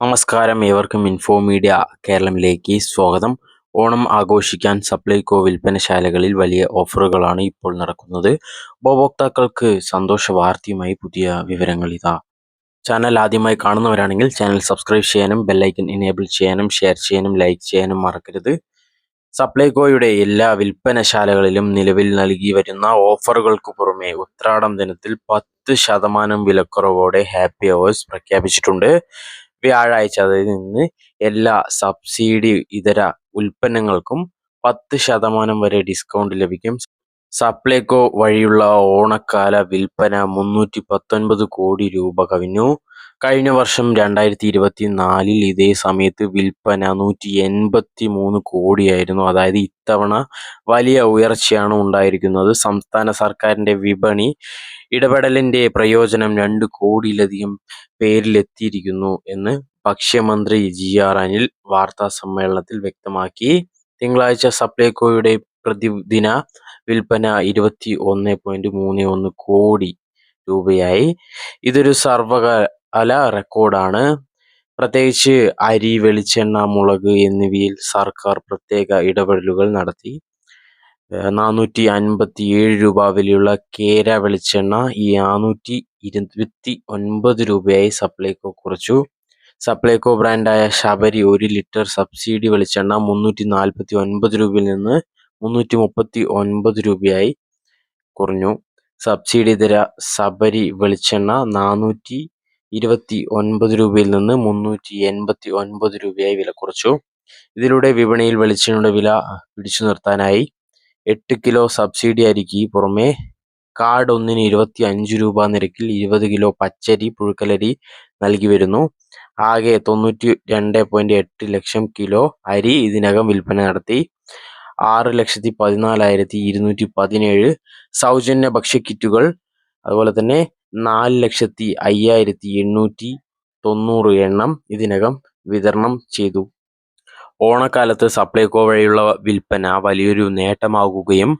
നമസ്കാരം. ഏവർക്കും info media കേരളത്തിലേക്ക് സ്വാഗതം. ഓണം ആഘോഷിക്കാൻ സപ്ലൈകോ വിൽപ്പനശാലകളിൽ വലിയ ഓഫറുകളാണ് ഇപ്പോൾ നടക്കുന്നത്. ഉപഭോക്താക്കൾക്ക് സന്തോഷ വാർത്തയുമായി പുതിയ വിവരങ്ങൾ ഇതാ. ചാനൽ ആദ്യമായി കാണുന്നവരാണെങ്കിൽ ചാനൽ സബ്സ്ക്രൈബ് ചെയ്യാനും ബെല്ലൈക്കൻ എനേബിൾ ചെയ്യാനും ഷെയർ ചെയ്യാനും ലൈക്ക് ചെയ്യാനും മറക്കരുത്. സപ്ലൈകോയുടെ എല്ലാ വിൽപ്പനശാലകളിലും നിലവിൽ നൽകി വരുന്ന ഓഫറുകൾക്ക് പുറമെ ഉത്രാടം ദിനത്തിൽ പത്ത് ശതമാനം വിലക്കുറവോടെ ഹാപ്പി അവേഴ്സ് പ്രഖ്യാപിച്ചിട്ടുണ്ട്. വ്യാഴാഴ്ച അതായത് നിന്ന് എല്ലാ സബ്സിഡി ഇതര ഉൽപ്പന്നങ്ങൾക്കും പത്ത് ശതമാനം വരെ ഡിസ്കൗണ്ട് ലഭിക്കും. സപ്ലൈകോ വഴിയുള്ള ഓണക്കാല വിൽപ്പന മുന്നൂറ്റി പത്തൊൻപത് കോടി രൂപ കവിഞ്ഞു. കഴിഞ്ഞ വർഷം രണ്ടായിരത്തി ഇരുപത്തി നാലിൽ ഇതേ സമയത്ത് വിൽപ്പന നൂറ്റി എൺപത്തി മൂന്ന് കോടിയായിരുന്നു. അതായത് ഇത്തവണ വലിയ ഉയർച്ചയാണ് ഉണ്ടായിരിക്കുന്നത്. സംസ്ഥാന സർക്കാരിന്റെ വിപണി ഇടപെടലിന്റെ പ്രയോജനം രണ്ട് കോടിയിലധികം പേരിലെത്തിയിരിക്കുന്നു എന്ന് ഭക്ഷ്യമന്ത്രി ജി ആർ അനിൽ വാർത്താ സമ്മേളനത്തിൽ വ്യക്തമാക്കി. തിങ്കളാഴ്ച സപ്ലൈകോയുടെ പ്രതിദിന വിൽപ്പന ഇരുപത്തി ഒന്ന് പോയിന്റ് മൂന്ന് ഒന്ന് കോടി രൂപയായി. ഇതൊരു സർവകല റെക്കോർഡാണ് പ്രത്യേകിച്ച് അരി വെളിച്ചെണ്ണ മുളക് എന്നിവയിൽ സർക്കാർ പ്രത്യേക ഇടപെടലുകൾ നടത്തി. നാനൂറ്റി അൻപത്തി ഏഴ് രൂപ വിലയുള്ള കേര വെളിച്ചെണ്ണ ഈ നാനൂറ്റി ഇരുപത്തി ഒൻപത് രൂപയായി സപ്ലൈകോ കുറച്ചു. സപ്ലൈകോ ബ്രാൻഡായ ശബരി ഒരു ലിറ്റർ സബ്സിഡി വെളിച്ചെണ്ണ മുന്നൂറ്റി നാൽപ്പത്തി ഒൻപത് രൂപയിൽ നിന്ന് മുന്നൂറ്റി മുപ്പത്തി ഒൻപത് രൂപയായി കുറഞ്ഞു. സബ്സിഡി ഇതര സബരി വെളിച്ചെണ്ണ നാനൂറ്റി ഇരുപത്തി ഒൻപത് രൂപയിൽ നിന്ന് മുന്നൂറ്റി എൺപത്തി ഒൻപത് രൂപയായി വില കുറച്ചു. ഇതിലൂടെ വിപണിയിൽ വെളിച്ചെണ്ണയുടെ വില പിടിച്ചു നിർത്താനായി എട്ട് കിലോ സബ്സിഡി അരിക്ക് പുറമെ കാർഡ് ഒന്നിന് ഇരുപത്തി അഞ്ച് രൂപ നിരക്കിൽ ഇരുപത് കിലോ പച്ചരി പുഴുക്കലരി നൽകി വരുന്നു. ആകെ തൊണ്ണൂറ്റി രണ്ട് പോയിന്റ് എട്ട് ലക്ഷം കിലോ അരി ഇതിനകം വിൽപ്പന നടത്തി. ആറ് ലക്ഷത്തി പതിനാലായിരത്തി ഇരുന്നൂറ്റി പതിനേഴ് സൗജന്യ ഭക്ഷ്യക്കിറ്റുകൾ അതുപോലെ തന്നെ നാല് ലക്ഷത്തി അയ്യായിരത്തി എണ്ണൂറ്റി തൊണ്ണൂറ് എണ്ണം ഇതിനകം വിതരണം ചെയ്തു. ഓണക്കാലത്ത് സപ്ലൈകോ വഴിയുള്ള വിൽപ്പന വലിയൊരു നേട്ടമാകുകയും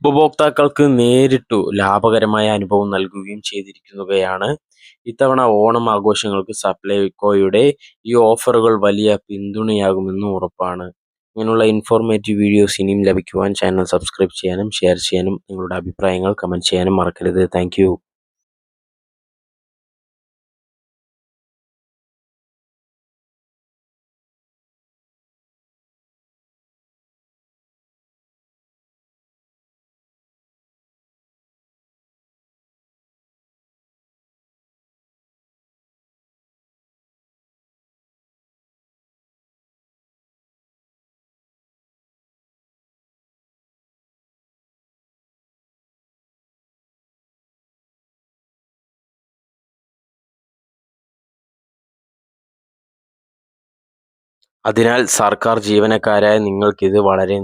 ഉപഭോക്താക്കൾക്ക് നേരിട്ടു ലാഭകരമായ അനുഭവം നൽകുകയും ചെയ്തിരിക്കുകയാണ്. ഇത്തവണ ഓണം ആഘോഷങ്ങൾക്ക് സപ്ലൈകോയുടെ ഈ ഓഫറുകൾ വലിയ പിന്തുണയാകുമെന്ന് ഉറപ്പാണ്. ഇങ്ങനെയുള്ള ഇൻഫോർമേറ്റീവ് വീഡിയോസ് ഇനിയും ലഭിക്കുവാൻ ചാനൽ സബ്സ്ക്രൈബ് ചെയ്യാനും ഷെയർ ചെയ്യാനും നിങ്ങളുടെ അഭിപ്രായങ്ങൾ കമന്റ് ചെയ്യാനും മറക്കരുത്. താങ്ക് അതിനാൽ സർക്കാർ ജീവനക്കാരായ നിങ്ങൾക്കിത് വളരെ